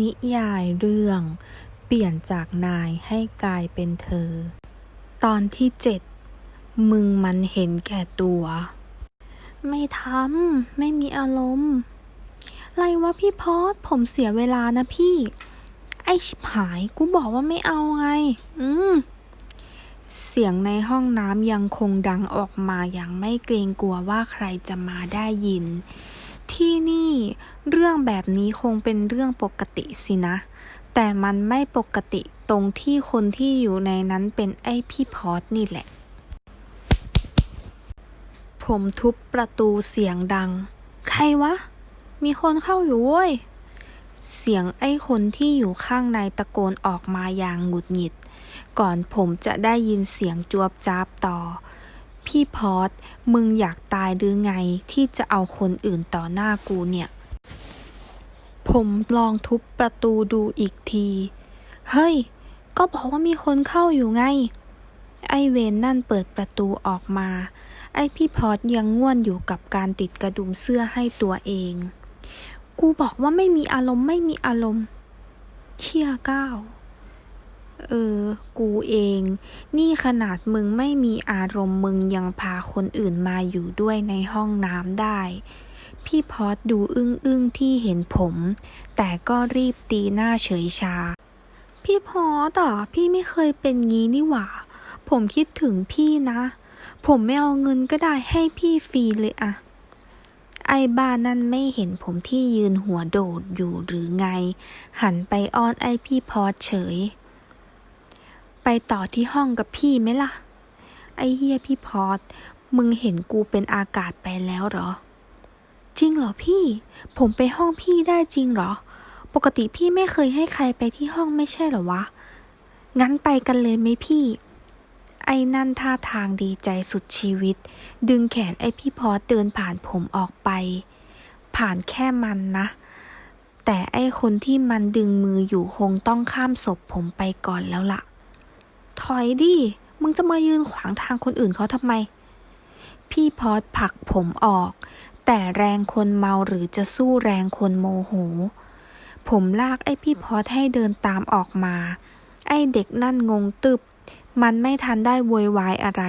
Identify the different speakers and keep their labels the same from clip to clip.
Speaker 1: นิยายเรื่อง เปลี่ยนจากนายให้กลายเป็นเธอ ตอนที่เจ็ดมึงมันเห็นแก่ตัว ไม่ทำไม่มีอารมณ์ไรวะพี่พอดผมเสียเวลานะพี่ ไอชิบหายกูบอกว่าไม่เอาไง อืม เสียงในห้องน้ำยังคงดังออกมาอย่างไม่เกรงกลัวว่าใครจะมาได้ยิน ที่นี่เรื่องแบบนี้คงเป็นเรื่องปกติสินะ แต่มันไม่ปกติตรงที่คนที่อยู่ในนั้นเป็นไอ้พี่พอดนี่แหละ ผมทุบประตูเสียงดัง ใครวะ มีคนเข้าอยู่เว้ย เสียงไอ้คนที่อยู่ข้างในตะโกนออกมาอย่างหงุดหงิด ก่อนผมจะได้ยินเสียงจวบจ้าบต่อ พี่พอดมึงอยากตายหรือไงที่จะเอาคนอื่นต่อหน้ากูเนี่ย ผมลองทุบประตูดูอีกที เฮ้ย ก็บอกว่ามีคนเข้าอยู่ไง ไอเวนนั่นเปิดประตูออกมา ไอพี่พอดยังง่วนอยู่กับการติดกระดุมเสื้อให้ตัวเอง กูบอกว่าไม่มีอารมณ์ไม่มีอารมณ์ เชี่ยก้าว เออ กูเอง นี่ขนาดมึงไม่มีอารมณ์มึงยังพาคนอื่นมาอยู่ด้วยในห้องน้ำได้ พี่พอดดูอึ้งอึ้งๆที่เห็นผม แต่ก็รีบตีหน้าเฉยชา พี่พอดอะพี่ไม่เคยเป็นงี้นี่หว่า ผมคิดถึงพี่นะ ผมไม่เอาเงินก็ได้ให้พี่ฟรีเลยอะไอ้บ้านนั่นไม่เห็นผมที่ยืนหัวโดดอยู่หรือไง หันไปอ้อนไอ้พี่พอดเฉย ไปต่อที่ห้องกับพี่ไหมล่ะ ไอ้เฮียพี่พอดมึงเห็นกูเป็นอากาศไปแล้วเหรอ จริงเหรอพี่ ผมไปห้องพี่ได้จริงเหรอ ปกติพี่ไม่เคยให้ใครไปที่ห้องไม่ใช่เหรอวะ งั้นไปกันเลยไหมพี่ ไอ้นั่นท่าทางดีใจสุดชีวิต ดึงแขนไอ้พี่พอเดินผ่านผมออกไป ผ่านแค่มันนะ แต่ไอ้คนที่มันดึงมืออยู่คงต้องข้ามศพผมไปก่อนแล้วล่ะ ถอยดิ มึงจะมายืนขวางทางคนอื่นเขาทำไม พี่พอสผลักผมออก แต่แรงคนเมาหรือจะสู้แรงคนโมโห ผมลากไอ้พี่พอสให้เดินตามออกมา ไอ้เด็กนั่นงงตึบ มันไม่ทันได้โวยวายอะไร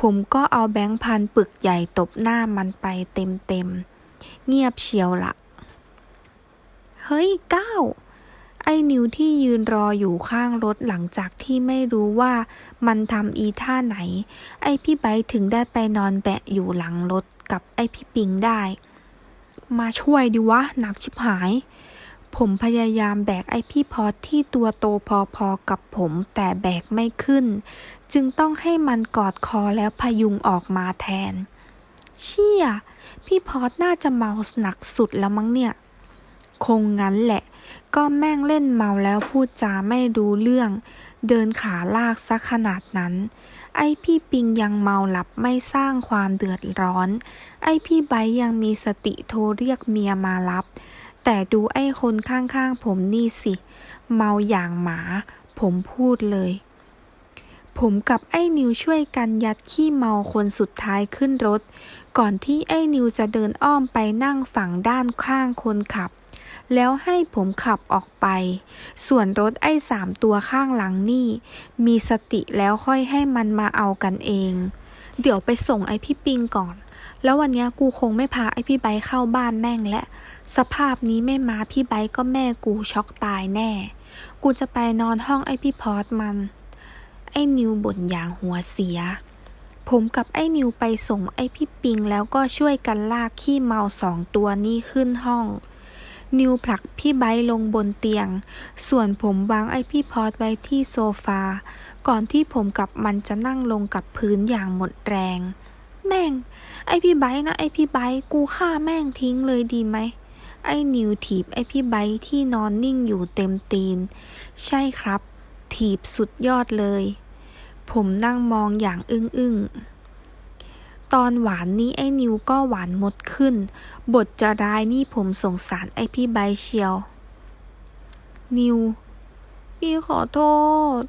Speaker 1: ผมก็เอาแบงค์พันปึกใหญ่ตบหน้ามันไปเต็มเต็มๆเงียบเชียวละ เฮ้ยก้าว ไอ้นิวที่ยืนรออยู่ข้างรถหลังจากที่ไม่รู้ว่ามันทำอีท่าไหน ไอ้พี่ไบถึงได้ไปนอนแบะอยู่หลังรถกับไอ้พี่ปิงได้ มาช่วยดิวะหนักชิบหาย ผมพยายามแบกไอ้พี่พอที่ตัวโตพอๆกับผมแต่แบกไม่ขึ้น จึงต้องให้มันกอดคอแล้วพยุงออกมาแทน เชี่ย พี่พอสน่าจะเมาหนักสุดแล้วมั้งเนี่ย คงงั้นแหละ ก็แม่งเล่นเมาแล้วพูดจาไม่รู้เรื่อง เดินขาลากซะขนาดนั้น ไอ้พี่ปิงยังเมาหลับไม่สร้างความเดือดร้อน ไอ้พี่ไบยังมีสติโทรเรียกเมียมารับ แต่ดูไอ้คนข้างๆผมนี่สิ เมาอย่างหมา ผมพูดเลยผมกับไอ้นิวช่วยกันยัดขี้เมาคนสุดท้ายขึ้นรถ ก่อนที่ไอ้นิวจะเดินอ้อมไปนั่งฝั่งด้านข้างคนขับ แล้วให้ผมขับออกไป ส่วนรถไอ้สามตัวข้างหลังนี่ มีสติแล้วค่อยให้มันมาเอากันเอง เดี๋ยวไปส่งไอ้พี่ปิงก่อน แล้ววันนี้กูคงไม่พาไอ้พี่ไบเข้าบ้านแม่งและ สภาพนี้ไม่มาพี่ไบก็แม่กูช็อกตายแน่ กูจะไปนอนห้องไอ้พี่พอดมัน ไอ้นิวบ่นอย่างหัวเสียผมกับไอ้นิวไปส่งไอ้พี่ปิงแล้วก็ช่วยกันลากขี้เมาสองตัวนี้ขึ้นห้อง นิวผลักพี่ไบลงบนเตียง ส่วนผมวางไอ้พี่พอดไว้ที่โซฟา ก่อนที่ผมกับมันจะนั่งลงกับพื้นอย่างหมดแรง แม่ง ไอพี่ไบนะไอพี่ไบกูฆ่าแม่งทิ้งเลยดีไหม ไอ้นิวถีบไอ้พี่ไบที่นอนนิ่งอยู่เต็มตีน ใช่ครับ ถีบสุดยอดเลย ผมนั่งมองอย่างอึ้งอึ้งๆ ตอนหวานนี้ไอ้นิวก็หวานหมดขึ้น บทจะร้ายนี่ผมสงสารไอ้พี่ไบเชียว นิว พี่ขอโทษ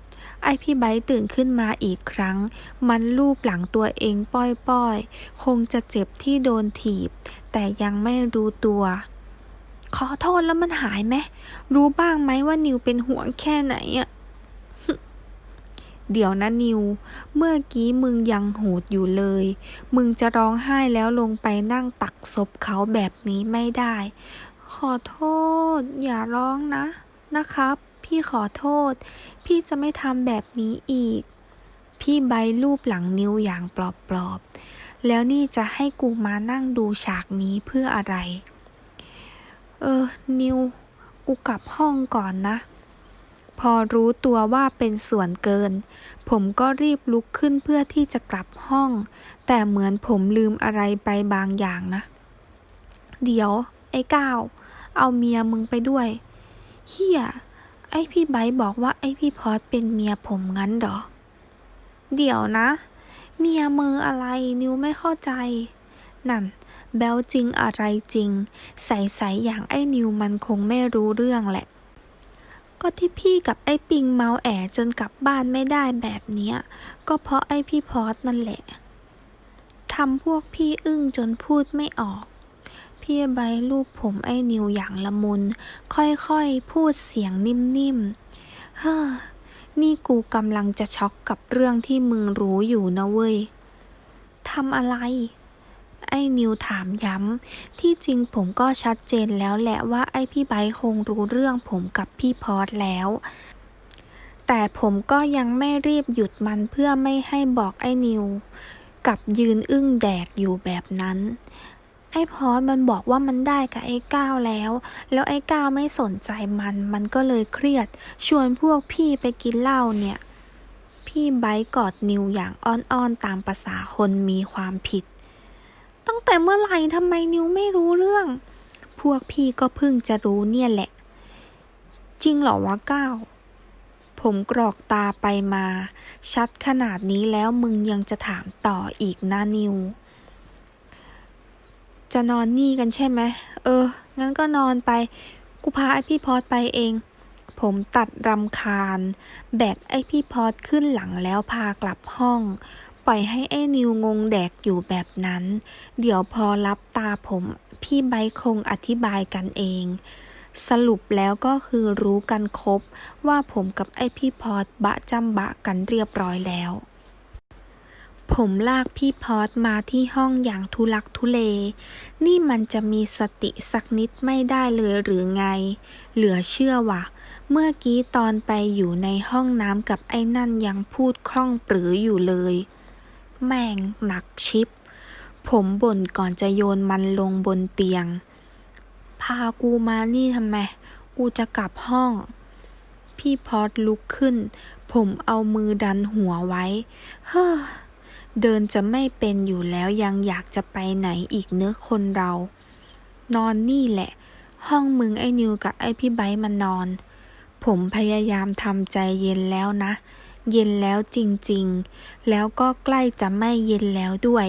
Speaker 1: ไอพี่ไบตื่นขึ้นมาอีกครั้ง มันลูบหลังตัวเองป้อยๆ คงจะเจ็บที่โดนถีบ แต่ยังไม่รู้ตัว ขอโทษแล้วมันหายไหม รู้บ้างไหมว่านิวเป็นห่วงแค่ไหนอะ เดี๋ยวนะนิว เมื่อกี้มึงยังโหดอยู่เลย มึงจะร้องไห้แล้วลงไปนั่งตักศพเขาแบบนี้ไม่ได้ ขอโทษ อย่าร้องนะ นะครับ พี่ขอโทษ พี่จะไม่ทำแบบนี้อีก พี่ใบรูปหลังนิวอย่างปลอบๆ แล้วนี่จะให้กูมานั่งดูฉากนี้เพื่ออะไร เออ นิว กูกลับห้องก่อนนะ พอรู้ตัวว่าเป็นส่วนเกิน ผมก็รีบลุกขึ้นเพื่อที่จะกลับห้อง แต่เหมือนผมลืมอะไรไปบางอย่างนะ เดี๋ยว ไอ้ก้าวเอาเมียมึงไปด้วยเฮียไอ้พี่ไบบอกว่าไอ้พี่พอดเป็นเมียผมงั้นเหรอ เดี๋ยวนะ เมียมืออะไรนิวไม่เข้าใจ นั่น แบลจริงอะไรจริง ใสๆอย่างไอ้นิวมันคงไม่รู้เรื่องแหละ ก็ที่พี่กับไอ้ปิงเมาแอจนกลับบ้านไม่ได้แบบเนี้ย ก็เพราะไอ้พี่พอดนั่นแหละทำพวกพี่อึ้งจนพูดไม่ออก พี่ใบรูปผมไอ้นิวอย่างละมุน ค่อยๆ พูดเสียงนิ่มๆ เฮ้อ นี่กูกำลังจะช็อกกับเรื่องที่มึงรู้อยู่นะเว้ยทำอะไร อ้นิวถามย้ำ ที่จริงผมก็ชัดเจนแล้วแหละว่าไอ้พี่ไบคงรู้เรื่องผมกับพี่พอดแล้ว แต่ผมก็ยังไม่รีบหยุดมันเพื่อไม่ให้บอกไอ้นิว กับยืนอึ้งแดกอยู่แบบนั้นไอ้พอดมันบอกว่ามันได้กับไอ้ก้าวแล้ว แล้วไอ้ก้าวไม่สนใจมัน มันก็เลยเครียด ชวนพวกพี่ไปกินเหล้าเนี่ย พี่ไบกอดนิวอย่างอ้อนๆตามภาษาคนมีความผิด ตั้งแต่เมื่อไหร่ทำไมนิวไม่รู้เรื่อง พวกพี่ก็เพิ่งจะรู้เนี่ยแหละ จริงเหรอวะก้าวผมกรอกตาไปมา ชัดขนาดนี้แล้วมึงยังจะถามต่ออีกนะนิว จะนอนนี่กันใช่ไหม เออ งั้นก็นอนไป กูพาไอพี่พอดไปเอง ผมตัดรำคาญ แบกไอพี่พอดขึ้นหลังแล้วพากลับห้อง ปล่อยให้ไอ้นิวงงแดกอยู่แบบนั้น เดี๋ยวพอรับตาผม พี่ไบคงอธิบายกันเอง สรุปแล้วก็คือรู้กันครบ ว่าผมกับไอ้พี่พอดบะจำบะกันเรียบร้อยแล้ว ผมลากพี่พอดมาที่ห้องอย่างทุลักทุเล นี่มันจะมีสติสักนิดไม่ได้เลยหรือไง เหลือเชื่อวะเมื่อกี้ตอนไปอยู่ในห้องน้ำกับไอ้นั่นยังพูดคล่องปรืออยู่เลย แม่งหนักชิป ผมบ่นก่อนจะโยนมันลงบนเตียง พากูมานี่ทำไม กูจะกลับห้อง พี่พอดลุกขึ้น ผมเอามือดันหัวไว้ เฮ้อ เดินจะไม่เป็นอยู่แล้วยังอยากจะไปไหนอีกเนื้อคนเรา นอนนี่แหละ ห้องมึงไอ้นิวกับไอ้พี่ไบมันนอน ผมพยายามทำใจเย็นแล้วนะ เย็นแล้วจริงๆ แล้วก็ใกล้จะไม่เย็นแล้วด้วย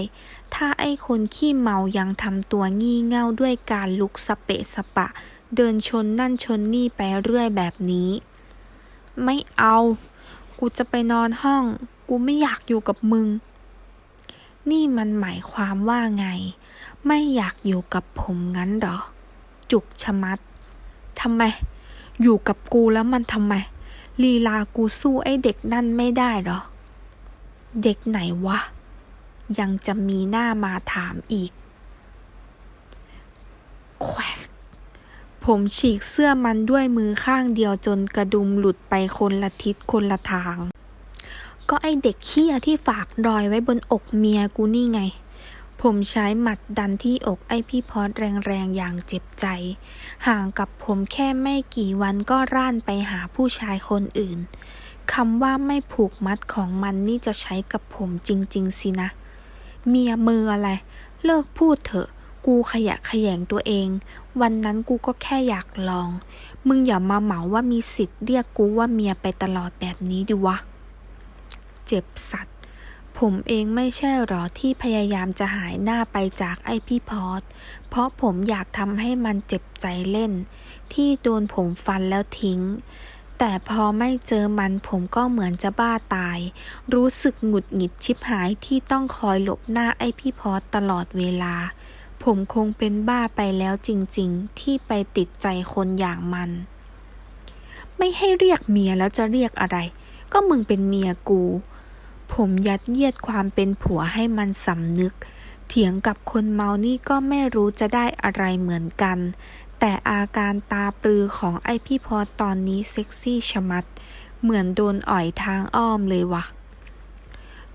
Speaker 1: ถ้าไอ้คนขี้เมายังทำตัวงี่เง่าด้วยการลุกสเปะสปะ เดินชนนั่นชนนี่ไปเรื่อยแบบนี้ ไม่เอา กูจะไปนอนห้อง กูไม่อยากอยู่กับมึง นี่มันหมายความว่าไง ไม่อยากอยู่กับผมงั้นหรอ จุกชะมัดทำไม อยู่กับกูแล้วมันทำไม ลีลากูสู้ไอ้เด็กนั่นไม่ได้หรอ เด็กไหนวะ ยังจะมีหน้ามาถามอีก แควกผมฉีกเสื้อมันด้วยมือข้างเดียวจนกระดุมหลุดไปคนละทิศคนละทาง ก็ไอเด็กเขี้ยที่ฝากรอยไว้บนอกเมียกูนี่ไง ผมใช้หมัดดันที่อกไอพี่พอดแรงๆอย่างเจ็บใจ ห่างกับผมแค่ไม่กี่วันก็ร่านไปหาผู้ชายคนอื่นคำว่าไม่ผูกมัดของมันนี่จะใช้กับผมจริง ๆ สินะ เมียมืออะไร เลิกพูดเถอะ กูขยะขยงตัวเอง วันนั้นกูก็แค่อยากลอง มึงอย่ามาเหมาว่ามีสิทธิ์เรียกกูว่าเมียไปตลอดแบบนี้ดิวะ เจ็บสัตว์ ผมเองไม่ใช่หรอที่พยายามจะหายหน้าไปจากไอพี่พอดเพราะผมอยากทำให้มันเจ็บใจเล่น ที่โดนผมฟันแล้วทิ้ง แต่พอไม่เจอมันผมก็เหมือนจะบ้าตาย รู้สึกหงุดหงิดชิบหายที่ต้องคอยหลบหน้าไอพี่พอดตลอดเวลาผผมคงเป็นบ้าไปแล้วจริงๆ ที่ไปติดใจคนอย่างมัน ไม่ให้เรียกเมียแล้วจะเรียกอะไร ก็มึงเป็นเมียกู ผมยัดเยียดความเป็นผัวให้มันสำนึก เถียงกับคนเมานี่ก็ไม่รู้จะได้อะไรเหมือนกัน แต่อาการตาปลือของไอพี่พอตอนนี้เซ็กซี่ชะมัด เหมือนโดนอ่อยทางอ้อมเลยวะ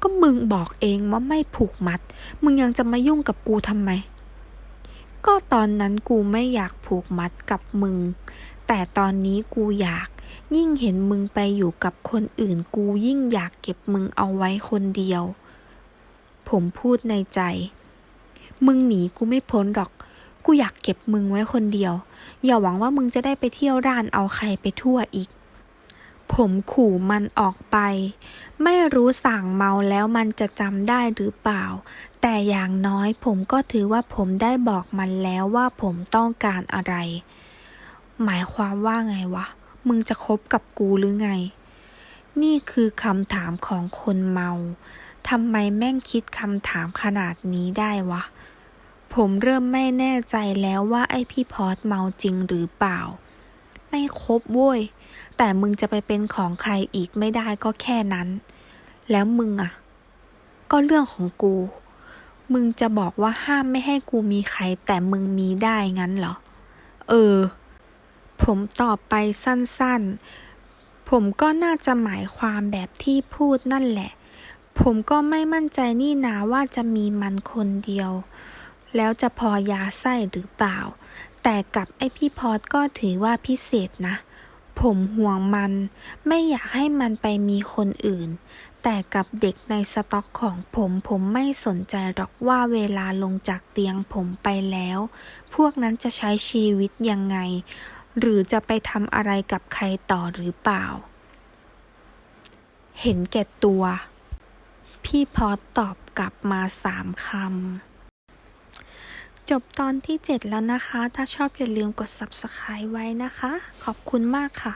Speaker 1: ก็มึงบอกเองว่าไม่ผูกมัด มึงยังจะมายุ่งกับกูทำไม ก็ตอนนั้นกูไม่อยากผูกมัดกับมึง แต่ตอนนี้กูอยาก ยิ่งเห็นมึงไปอยู่กับคนอื่นกูยิ่งอยากเก็บมึงเอาไว้คนเดียว ผมพูดในใจ มึงหนีกูไม่พ้นหรอก กูอยากเก็บมึงไว้คนเดียว อย่าหวังว่ามึงจะได้ไปเที่ยวร้านเอาใครไปทั่วอีก ผมขู่มันออกไป ไม่รู้สั่งเมาแล้วมันจะจำได้หรือเปล่า แต่อย่างน้อยผมก็ถือว่าผมได้บอกมันแล้วว่าผมต้องการอะไรหมายความว่าไงวะ มึงจะคบกับกูหรือไง นี่คือคำถามของคนเมาทำไมแม่งคิดคำถามขนาดนี้ได้วะ ผมเริ่มไม่แน่ใจแล้วว่าไอพี่พอดเมาจริงหรือเปล่า ไม่คบโว้ย แต่มึงจะไปเป็นของใครอีกไม่ได้ก็แค่นั้น แล้วมึงอะก็เรื่องของกู มึงจะบอกว่าห้ามไม่ให้กูมีใคร แต่มึงมีได้งั้นเหรอ เออ ผมตอบไปสั้นๆ ผมก็น่าจะหมายความแบบที่พูดนั่นแหละ ผมก็ไม่มั่นใจนี่นาว่าจะมีมันคนเดียว แล้วจะพอยาไส้หรือเปล่า แต่กับไอพี่พอดก็ถือว่าพิเศษนะ ผมห่วงมัน ไม่อยากให้มันไปมีคนอื่น แต่กับเด็กในสต็อกของผมผมไม่สนใจหรอกว่าเวลาลงจากเตียงผมไปแล้ว พวกนั้นจะใช้ชีวิตยังไง หรือจะไปทำอะไรกับใครต่อหรือเปล่า เห็นแก่ตัว พี่พอตอบกลับมาสามคำ จบตอนที่ 7 แล้วนะคะ ถ้าชอบอย่าลืมกด subscribe ไว้นะคะ ขอบคุณมากค่ะ